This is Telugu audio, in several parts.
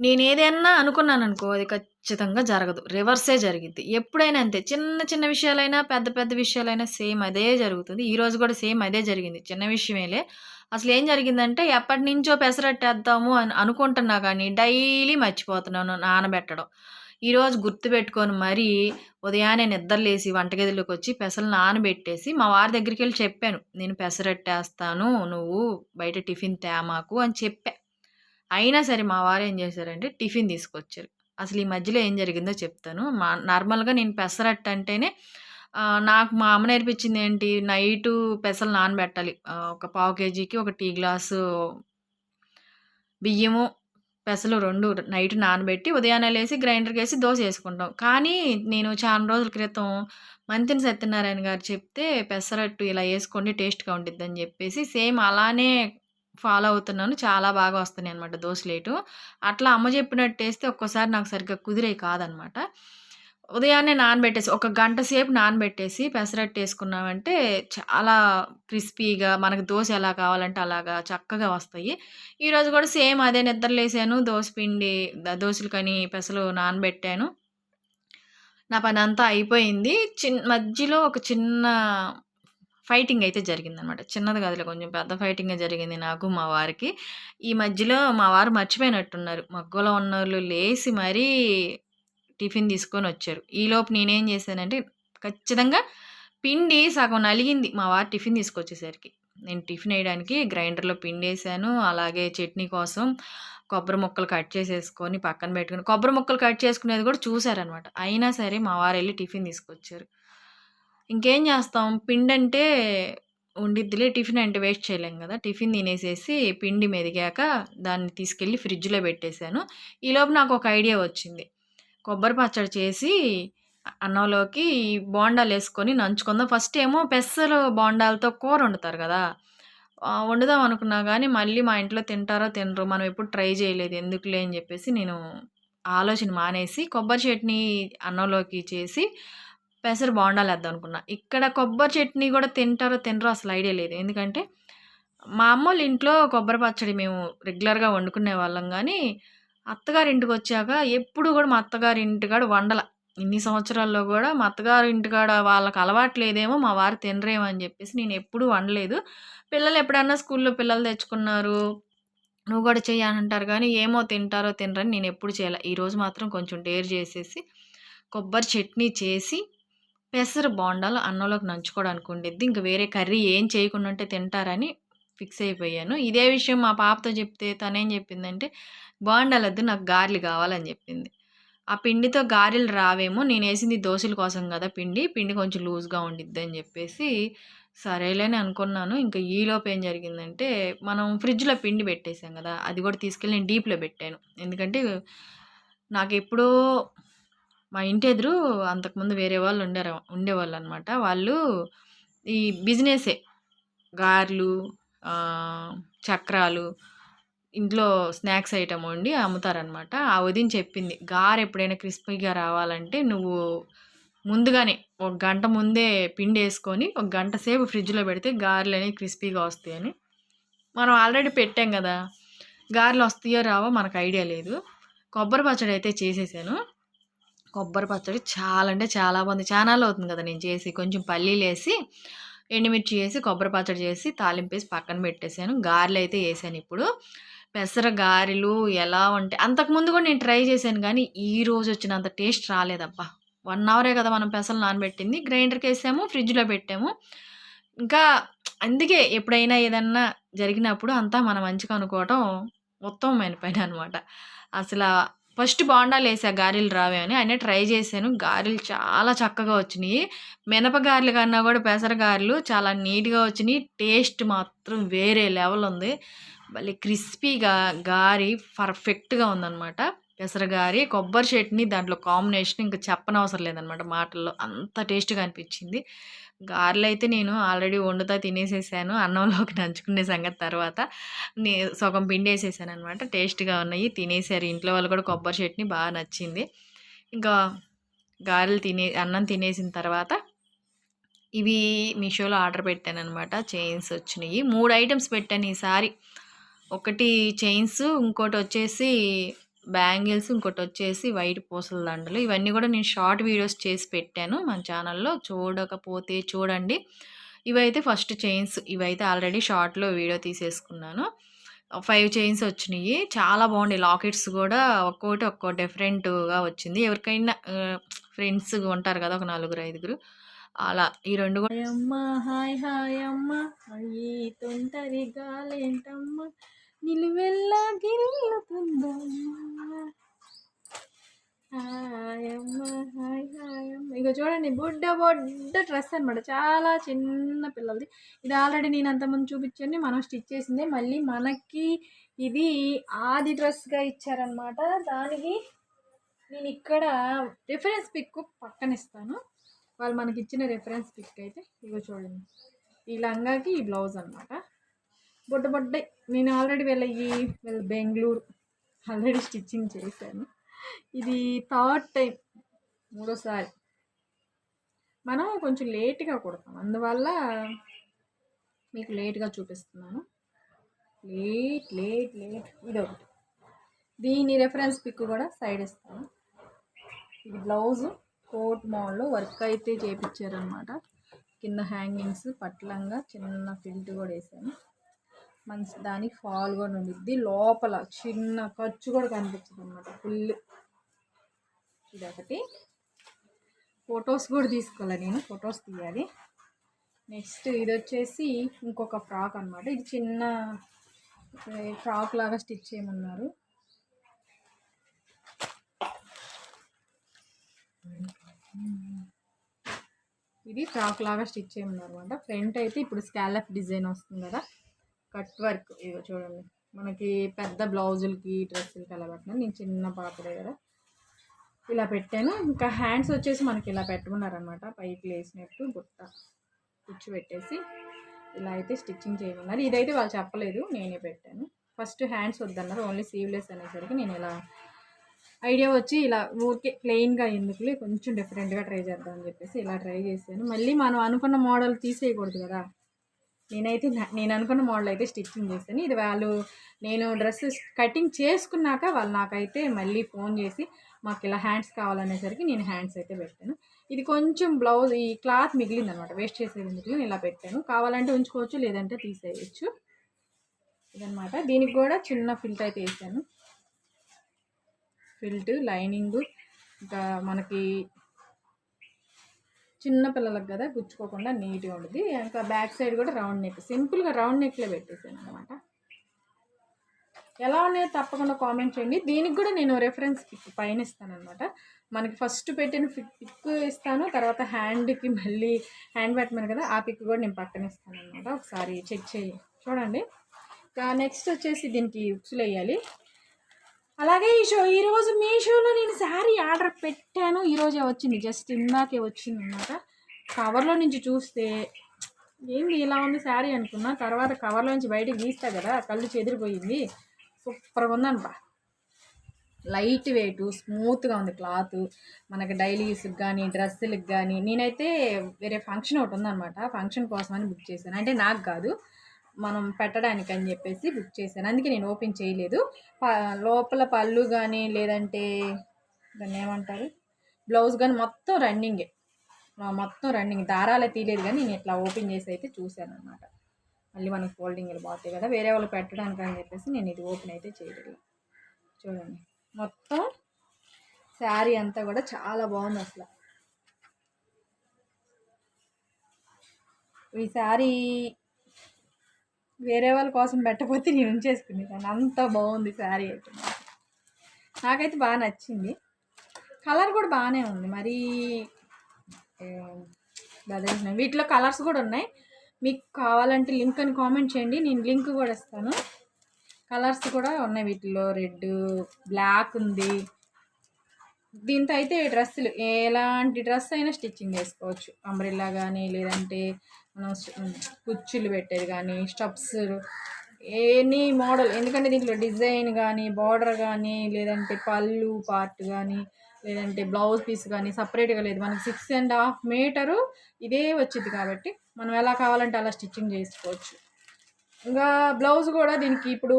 నేను ఏదైనా అనుకున్నాను అనుకో అది ఖచ్చితంగా జరగదు. రివర్సే జరిగింది ఎప్పుడైనా అంతే. చిన్న చిన్న విషయాలైనా పెద్ద పెద్ద విషయాలైనా సేమ్ అదే జరుగుతుంది. ఈరోజు కూడా సేమ్ అదే జరిగింది. చిన్న విషయమేలే. అసలు ఏం జరిగిందంటే ఎప్పటి నుంచో పెసరట్టేద్దాము అని అనుకుంటున్నా కానీ డైలీ మర్చిపోతున్నాను నానబెట్టడం. ఈరోజు గుర్తుపెట్టుకొని మరీ ఉదయాన్నే నిద్రలేసి వంటగదిలోకి వచ్చి పెసలు నానబెట్టేసి మా వారి దగ్గరికి వెళ్ళి చెప్పాను. నేను పెసరట్టేస్తాను నువ్వు బయట టిఫిన్ తేమాకు అని చెప్పా. అయినా సరే మా వారు ఏం చేశారంటే టిఫిన్ తీసుకొచ్చారు. అసలు ఈ మధ్యలో ఏం జరిగిందో చెప్తాను. మా నార్మల్గా నేను పెసరట్టు అంటేనే నాకు మా అమ్మ నేర్పించింది ఏంటి? నైటు పెసలు నానబెట్టాలి. ఒక పావు కేజీకి ఒక టీ గ్లాసు బియ్యము పెసలు రెండు నైట్ నానబెట్టి ఉదయాన్నే లేసి గ్రైండర్కి వేసి దోశ వేసుకుంటాం. కానీ నేను చాలా రోజుల క్రితం మంతిని సత్యనారాయణ గారు చెప్తే పెసరట్టు ఇలా వేసుకోండి టేస్ట్గా ఉండిద్దని చెప్పేసి సేమ్ అలానే ఫాలో అవుతున్నాను. చాలా బాగా వస్తున్నాయి అనమాట దోశలేటు అట్లా అమ్మ చెప్పినట్టు వేస్తే ఒక్కోసారి నాకు సరిగ్గా కుదిరే కాదనమాట ఉదయాన్నే నానబెట్టేసి ఒక గంట సేపు నానబెట్టేసి పెసరట్టు వేసుకున్నామంటే చాలా క్రిస్పీగా మనకు దోశ ఎలా కావాలంటే అలాగా చక్కగా వస్తాయి. ఈరోజు కూడా సేమ్ అదే నిద్రలేసాను దోశ పిండి దోశలు కానీ పెసలు నానబెట్టాను. నా పని అంతా అయిపోయింది. చిన్ మధ్యలో ఒక చిన్న ఫైటింగ్ అయితే జరిగిందనమాట. చిన్నది కాదులే కొంచెం పెద్ద ఫైటింగే జరిగింది నాకు మా వారికి. ఈ మధ్యలో మా వారు మర్చిపోయినట్టున్నారు. మగ్గులో ఉన్న వాళ్ళు లేచి మరీ టిఫిన్ తీసుకొని వచ్చారు. ఈలోపు నేనేం చేశానంటే ఖచ్చితంగా పిండి సగం నలిగింది. మా వారు టిఫిన్ తీసుకొచ్చేసరికి. నేను టిఫిన్ వేయడానికి గ్రైండర్లో పిండి వేసాను. అలాగే చట్నీ కోసం కొబ్బరి ముక్కలు కట్ చేసేసుకొని పక్కన పెట్టుకుని కొబ్బరి ముక్కలు కట్ చేసుకునేది కూడా చూసారనమాట. అయినా సరే మా వారు వెళ్ళి టిఫిన్ తీసుకొచ్చారు. ఇంకేం చేస్తాం? పిండి అంటే ఉండిద్దిలే టిఫిన్ అంటే వేస్ట్ చేయలేం కదా. టిఫిన్ తినేసేసి పిండి మెదిగాక దాన్ని తీసుకెళ్ళి ఫ్రిడ్జ్లో పెట్టేశాను. ఈలోపు నాకు ఒక ఐడియా వచ్చింది. కొబ్బరి పచ్చడి చేసి అన్నంలోకి బోండాలు వేసుకొని నంచుకుందాం. ఫస్ట్ ఏమో పెసలు బోండాలతో కూర వండుతారు కదా. వండుదాం అనుకున్నా కానీ మళ్ళీ మా ఇంట్లో తింటారో తినరు మనం ఎప్పుడు ట్రై చేయలేదు. ఎందుకులే అని చెప్పేసి నేను ఆలోచన మానేసి కొబ్బరి చట్నీ అన్నంలోకి చేసి పెసరు బోండాలు వేద్దాం అనుకున్నా ఇక్కడ కొబ్బరి చట్నీ కూడా తింటారో తినరో అసలు ఐడియా లేదు. ఎందుకంటే మా అమ్మ వాళ్ళ ఇంట్లో కొబ్బరి పచ్చడి మేము రెగ్యులర్గా వండుకునే వాళ్ళం కానీ అత్తగారి ఇంటికి వచ్చాక ఎప్పుడు కూడా మా అత్తగారి ఇంటికాడ వండల. ఇన్ని సంవత్సరాల్లో కూడా మా అత్తగారి ఇంటికాడ వాళ్ళకి అలవాటు లేదేమో మా వారు తినరేమో అని చెప్పేసి నేను ఎప్పుడూ వండలేదు. పిల్లలు ఎప్పుడన్నా స్కూల్లో పిల్లలు తెచ్చుకున్నారు నువ్వు కూడా చెయ్యి అంటారు కానీ ఏమో తింటారో తినరని నేను ఎప్పుడు చేయాలి. ఈరోజు మాత్రం కొంచెం డేర్ చేసేసి కొబ్బరి చట్నీ చేసి పెసరు బోండాలు అన్నంలోకి నంచుకోవడానికి ఉండిద్ది ఇంకా వేరే కర్రీ ఏం చేయకుండా ఉంటే తింటారని ఫిక్స్ అయిపోయాను. ఇదే విషయం మా పాపతో చెప్తే తనేం చెప్పిందంటే బోండాలు వద్దు నాకు గారెలు కావాలని చెప్పింది. ఆ పిండితో గారెలు రావేమో నేను వేసింది దోశల కోసం కదా పిండి పిండి కొంచెం లూజ్గా ఉండిద్ది అని చెప్పేసి సరేలేని అనుకున్నాను. ఇంకా ఈలోపు ఏం జరిగిందంటే మనం ఫ్రిడ్జ్లో పిండి పెట్టేసాం కదా అది కూడా తీసుకెళ్ళి నేను డీప్లో పెట్టాను. ఎందుకంటే నాకు ఎప్పుడో మా ఇంటి ఎదురు అంతకుముందు వేరే వాళ్ళు ఉండారు ఉండేవాళ్ళు అనమాట వాళ్ళు ఈ బిజినెసే. గారెలు చక్రాలు ఇంట్లో స్నాక్స్ ఐటమ్ వండి అమ్ముతారనమాట. ఆ వదిన చెప్పింది గారు ఎప్పుడైనా క్రిస్పీగా రావాలంటే నువ్వు ముందుగానే ఒక గంట ముందే పిండి వేసుకొని ఒక గంట సేపు ఫ్రిడ్జ్లో పెడితే గారెలు అనేవి క్రిస్పీగా వస్తాయని. మనం ఆల్రెడీ పెట్టాం కదా గారెలు వస్తాయో రావో మనకు ఐడియా లేదు. కొబ్బరి పచ్చడి అయితే చేసేసాను. కొబ్బరి పచ్చడి చాలా అంటే చాలా బాగుంది. చాలా అవుతుంది కదా నేను చేసి కొంచెం పల్లీలు వేసి ఎండుమిర్చి వేసి కొబ్బరి పచ్చడి చేసి తాలింపు వేసి పక్కన పెట్టేశాను గారెలు అయితే వేసాను ఇప్పుడు. పెసర గారెలు ఎలా ఉంటాయి అంతకుముందు కూడా నేను ట్రై చేశాను కానీ ఈ రోజు వచ్చినంత టేస్ట్ రాలేదబ్బా. వన్ అవరే కదా మనం పెసలు నానబెట్టింది. గ్రైండర్కి వేసాము ఫ్రిడ్జ్లో పెట్టాము. ఇంకా అందుకే ఎప్పుడైనా ఏదన్నా జరిగినప్పుడు అంతా మనం మంచిగా అనుకోవటం ఉత్తమమైన పని అనమాట అసలు ఫస్ట్ బోండాలు వేసా గారెలు రావే అని. ఆయన ట్రై చేశాను. గారెలు చాలా చక్కగా వచ్చినాయి. మినప గారెలు కన్నా కూడా పెసర గారెలు చాలా నీట్గా వచ్చినాయి. టేస్ట్ మాత్రం వేరే లెవెల్ ఉంది. మళ్ళీ క్రిస్పీగా గారి పర్ఫెక్ట్గా ఉందన్నమాట. పెసర గారి కొబ్బరి చట్నీ దాంట్లో కాంబినేషన్ ఇంకా చెప్పనవసరం లేదనమాట మాటల్లో. అంత టేస్ట్గా అనిపించింది. గారెలు అయితే నేను ఆల్రెడీ వండుతా తినేసేసాను. అన్నంలోకి నంచుకునే సంగతి తర్వాత నే సగం పిండి వేసేసాను అనమాట టేస్ట్గా ఉన్నాయి. తినేసారు. ఇంట్లో వాళ్ళు కూడా కొబ్బరి చట్నీ బాగా నచ్చింది. ఇంకా గారెలు తినే అన్నం తినేసిన తర్వాత ఇవి మీషోలో ఆర్డర్ పెట్టాను అనమాట చైన్స్ వచ్చినాయి. మూడు ఐటమ్స్ పెట్టాను ఈసారి. ఒకటి చైన్స్ ఇంకోటి వచ్చేసి బ్యాంగిల్స్ ఇంకోటి వచ్చేసి వైట్ పూసల దండలు. ఇవన్నీ కూడా నేను షార్ట్ వీడియోస్ చేసి పెట్టాను. మన ఛానల్లో చూడకపోతే చూడండి. ఇవైతే ఫస్ట్ చైన్స్. ఇవైతే ఆల్రెడీ షార్ట్లో వీడియో తీసేసుకున్నాను. ఫైవ్ చైన్స్ వచ్చినాయి. చాలా బాగుండే లాకెట్స్ కూడా. ఒక్కోటి ఒక్కో డిఫరెంట్గా వచ్చింది. ఎవరికైనా ఫ్రెండ్స్ ఉంటారు కదా ఒక నలుగురు ఐదుగురు. అలా ఈ రెండు కూడా అమ్మ హాయ్ హాయ్ అమ్మ. అయ్యి తొంటరి గాలేంటమ్మ నిలువెల్లా గిల్లుతుందమ్మా. హాయ్ హాయ్ ఇక చూడండి బుడ్డ బొడ్డ డ్రెస్ అనమాట చాలా చిన్న పిల్లలది. ఇది ఆల్రెడీ నేను అంతమంది చూపించండి మనం స్టిచ్ చేసిందే. మళ్ళీ మనకి ఇది ఆది డ్రెస్గా ఇచ్చారనమాట దానికి నేను ఇక్కడ రిఫరెన్స్ పిక్ పక్కన ఇస్తాను. వాళ్ళు మనకి ఇచ్చిన రెఫరెన్స్ పిక్ అయితే. ఇగో చూడండి. ఈ లంగాకి ఈ బ్లౌజ్ అనమాట బొడ్డ బొడ్డ. నేను ఆల్రెడీ వెళ్ళి వెళ్ళి బెంగళూరు. ఆల్రెడీ స్టిచ్చింగ్ చేశాను. ఇది థర్డ్ టైం మూడోసారి. మనం కొంచెం లేట్గా కుడతాం. అందువల్ల మీకు లేట్గా చూపిస్తున్నాను. లేట్ లేట్ లేట్ ఇది ఒకటి దీని రెఫరెన్స్ పిక్ కూడా సైడ్ ఇస్తాను. ఇది బ్లౌజు కోట్ మోడల్లో వర్క్ అయితే చేయించారనమాట కింద హ్యాంగింగ్స్ పట్లంగా చిన్న ఫిల్ట్ కూడా వేసాను. మంచి దానికి ఫాల్ కూడా ఉండిద్ది. లోపల చిన్న ఖర్చు కూడా కనిపించదు అనమాట ఫుల్. ఇదొకటి. ఫొటోస్ కూడా తీసుకోవాలి నేను? ఫొటోస్ తీయాలి. నెక్స్ట్ ఇది వచ్చేసి ఇంకొక ఫ్రాక్ అనమాట ఇది చిన్న ఫ్రాక్ లాగా స్టిచ్ చేయమన్నారు. ఇది ఫ్రాక్ లాగా స్టిచ్ చేయమన్నారు అనమాట ఫ్రంట్ అయితే ఇప్పుడు స్కాలప్ డిజైన్ వస్తుంది కదా. కట్ వర్క్ ఇదో చూడండి. మనకి పెద్ద బ్లౌజులకి డ్రెస్సులకి అలా పెట్టినా నేను చిన్న పాపడే కదా. ఇలా పెట్టాను. ఇంకా హ్యాండ్స్ వచ్చేసి మనకి ఇలా పెట్టమన్నారనమాట పైకి లేసినట్టు గుట్ట కుచ్చు పెట్టేసి ఇలా అయితే స్టిచ్చింగ్ చేయమన్నారు. ఇదైతే వాళ్ళు చెప్పలేదు నేనే పెట్టాను. ఫస్ట్ హ్యాండ్స్ వద్దన్నారు. ఓన్లీ సీవ్లెస్ అనేసరికి నేను ఇలా ఐడియా వచ్చి ఇలా ఊరికే ప్లెయిన్గా ఎందుకులే కొంచెం డిఫరెంట్గా ట్రై చేద్దాం అని చెప్పేసి ఇలా ట్రై చేశాను. మళ్ళీ మనం అనుకున్న మోడల్ తీసేయకూడదు కదా. నేనైతే నేను అనుకున్న మోడల్ అయితే స్టిచ్చింగ్ చేశాను ఇది వాళ్ళు నేను డ్రెస్ కటింగ్ చేసుకున్నాక వాళ్ళు నాకైతే మళ్ళీ ఫోన్ చేసి మాకు ఇలా హ్యాండ్స్ కావాలనేసరికి నేను హ్యాండ్స్ అయితే పెట్టాను. ఇది కొంచెం బ్లౌజ్ ఈ క్లాత్ మిగిలింది అనమాట వేస్ట్ చేసేది మిగిలిన ఇలా పెట్టాను. కావాలంటే ఉంచుకోవచ్చు లేదంటే తీసేయచ్చు. ఇదనమాట. దీనికి కూడా చిన్న ఫిల్ట్ అయితే వేసాను. ఫిల్ట్ లైనింగ్ ఇంకా మనకి చిన్న పిల్లలకు కదా గుచ్చుకోకుండా నీట్గా ఉంటుంది ఇంకా బ్యాక్ సైడ్ కూడా రౌండ్ నెక్ సింపుల్గా రౌండ్ నెక్లో పెట్టేసాను అనమాట ఎలా ఉన్నాయో తప్పకుండా కామెంట్ చేయండి. దీనికి కూడా నేను రెఫరెన్స్ పిక్ పైన ఇస్తాను అనమాట మనకి ఫస్ట్ పెట్టిన పిక్ ఇస్తాను తర్వాత హ్యాండ్కి మళ్ళీ హ్యాండ్ పెట్టమని కదా ఆ పిక్ కూడా నేను పక్కన ఇస్తాను అనమాట ఒకసారి చెక్ చేయి చూడండి. నెక్స్ట్ వచ్చేసి దీనికి ఉక్సులు వేయాలి. అలాగే ఈ షో ఈరోజు మీషోలో నేను శారీ ఆర్డర్ పెట్టాను. ఈరోజే వచ్చింది. జస్ట్ ఇందాకే వచ్చింది అనమాట కవర్లో నుంచి చూస్తే ఏంది ఇలా ఉంది శారీ అనుకున్నా. తర్వాత కవర్లో నుంచి బయటకు తీస్తా కదా కళ్ళు చెదిరిపోయింది. సూపర్గా ఉందనపా లైట్ వెయిట్ స్మూత్గా ఉంది క్లాత్. మనకి డైలీ యూస్కి కానీ డ్రెస్సులకు కానీ. నేనైతే వేరే ఫంక్షన్ ఒకటి ఉందనమాట ఫంక్షన్ కోసమని బుక్ చేశాను. అంటే నాకు కాదు. మనం పెట్టడానికి అని చెప్పేసి బుక్ చేశాను. అందుకే నేను ఓపెన్ చేయలేదు. లోపల పళ్ళు కానీ లేదంటే దాన్ని ఏమంటారు? బ్లౌజ్ కానీ మొత్తం రన్నింగే. మొత్తం రన్నింగ్. దారాలే తీయలేదు కానీ నేను ఇట్లా ఓపెన్ చేసి అయితే చూశాను అనమాట మళ్ళీ మనకి ఫోల్డింగ్లు బాగుతాయి కదా వేరే వాళ్ళు పెట్టడానికి అని చెప్పేసి నేను ఇది ఓపెన్ అయితే చేయలేదు. చూడండి. మొత్తం శారీ అంతా కూడా చాలా బాగుంది అసలు. ఈ శారీ వేరే వాళ్ళ కోసం పెట్టకపోతే నేను ఉంచేసుకునేదాన్ని అంత బాగుంది శారీ అయితే నాకైతే బాగా నచ్చింది. కలర్ కూడా బాగానే ఉంది. మరీ అదే వీటిలో కలర్స్ కూడా ఉన్నాయి. మీకు కావాలంటే లింక్ అని కామెంట్ చేయండి. నేను లింక్ కూడా ఇస్తాను. కలర్స్ కూడా ఉన్నాయి వీటిలో. రెడ్ బ్లాక్ ఉంది. దీంతో అయితే డ్రెస్సులు ఎలాంటి డ్రెస్ అయినా స్టిచ్చింగ్ చేసుకోవచ్చు అంబ్రిల్లా కానీ లేదంటే మనం కుర్చీలు పెట్టేది కానీ స్టప్స్ ఎనీ మోడల్. ఎందుకంటే దీంట్లో డిజైన్ కానీ బార్డర్ కానీ లేదంటే పళ్ళు పార్ట్ కానీ లేదంటే బ్లౌజ్ పీస్ కానీ సపరేట్గా లేదు. మనకి సిక్స్ అండ్ హాఫ్ మీటరు ఇదే వచ్చింది కాబట్టి మనం ఎలా కావాలంటే అలా స్టిచ్చింగ్ చేసుకోవచ్చు. ఇంకా బ్లౌజ్ కూడా దీనికి ఇప్పుడు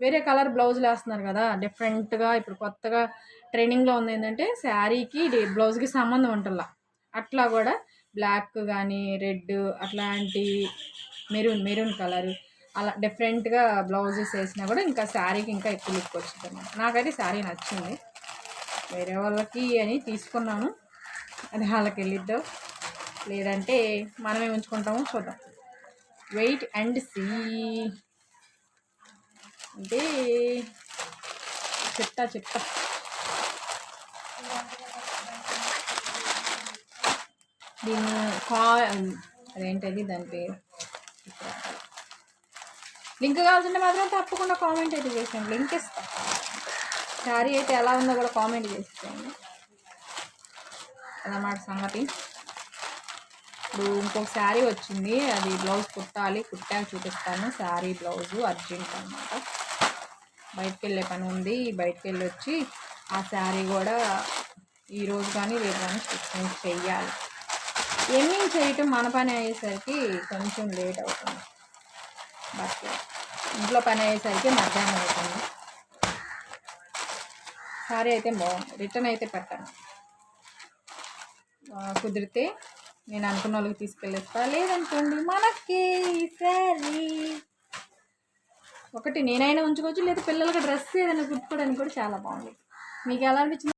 వేరే కలర్ బ్లౌజులు వేస్తున్నారు కదా డిఫరెంట్గా ఇప్పుడు కొత్తగా ట్రెండింగ్లో ఉంది ఏంటంటే శారీకి బ్లౌజ్కి సంబంధం ఉంటుందా? అట్లా కూడా బ్లాక్ కానీ రెడ్ అట్లాంటి మెరూన్ మెరూన్ కలర్. అలా డిఫరెంట్గా బ్లౌజెస్ వేసినా కూడా ఇంకా శారీకి ఇంకా ఎక్కువ లుక్ వచ్చింది అన్నమాట. నాకైతే శారీ నచ్చింది. వేరే వాళ్ళకి అని తీసుకున్నాను. అది వాళ్ళకి వెళ్ళిద్దాం. లేదంటే మనమే ఉంచుకుంటామో చూద్దాం. Wait and see. అంటే చెప్తా చెప్తా. దీన్ని కా అదేంటది దాని పేరు? లింక్ కావాల్సింటే మాత్రం తప్పకుండా కామెంట్ అయితే చేసాను లింక్ ఇస్తాను శారీ అయితే ఎలా ఉందో కూడా కామెంట్ చేసేయండి అదన్నమాట సంగతి. ఇప్పుడు ఇంకొక శారీ వచ్చింది. అది బ్లౌజ్ కుట్టాలి. కుట్టాక చూపిస్తాను. శారీ బ్లౌజు అర్జెంట్ అనమాట బయటకు వెళ్ళే పని ఉంది. బయటకు వెళ్ళి వచ్చి ఆ శారీ కూడా ఈరోజు కానీ రేపు కానీ స్టిచ్చింగ్ చెయ్యాలి. ఎమ్మింగ్ చేయటం మన పని అయ్యేసరికి కొంచెం లేట్ అవుతుంది. బట్ ఇంట్లో పని అయ్యేసరికి మధ్యాహ్నం అవుతుంది. సారీ అయితే బాగుంది రిటర్న్ అయితే పెట్టాను. కుదిరితే నేను అనుకున్న వాళ్ళకి తీసుకెళ్ళేస్తా. లేదనుకోండి మనకి సారీ ఒకటి నేనైనా ఉంచుకోవచ్చు లేదా పిల్లలకి డ్రెస్ ఏదైనా కుట్టుకోవడానికి కూడా చాలా బాగుంది. మీకు ఎలా అనిపించింది?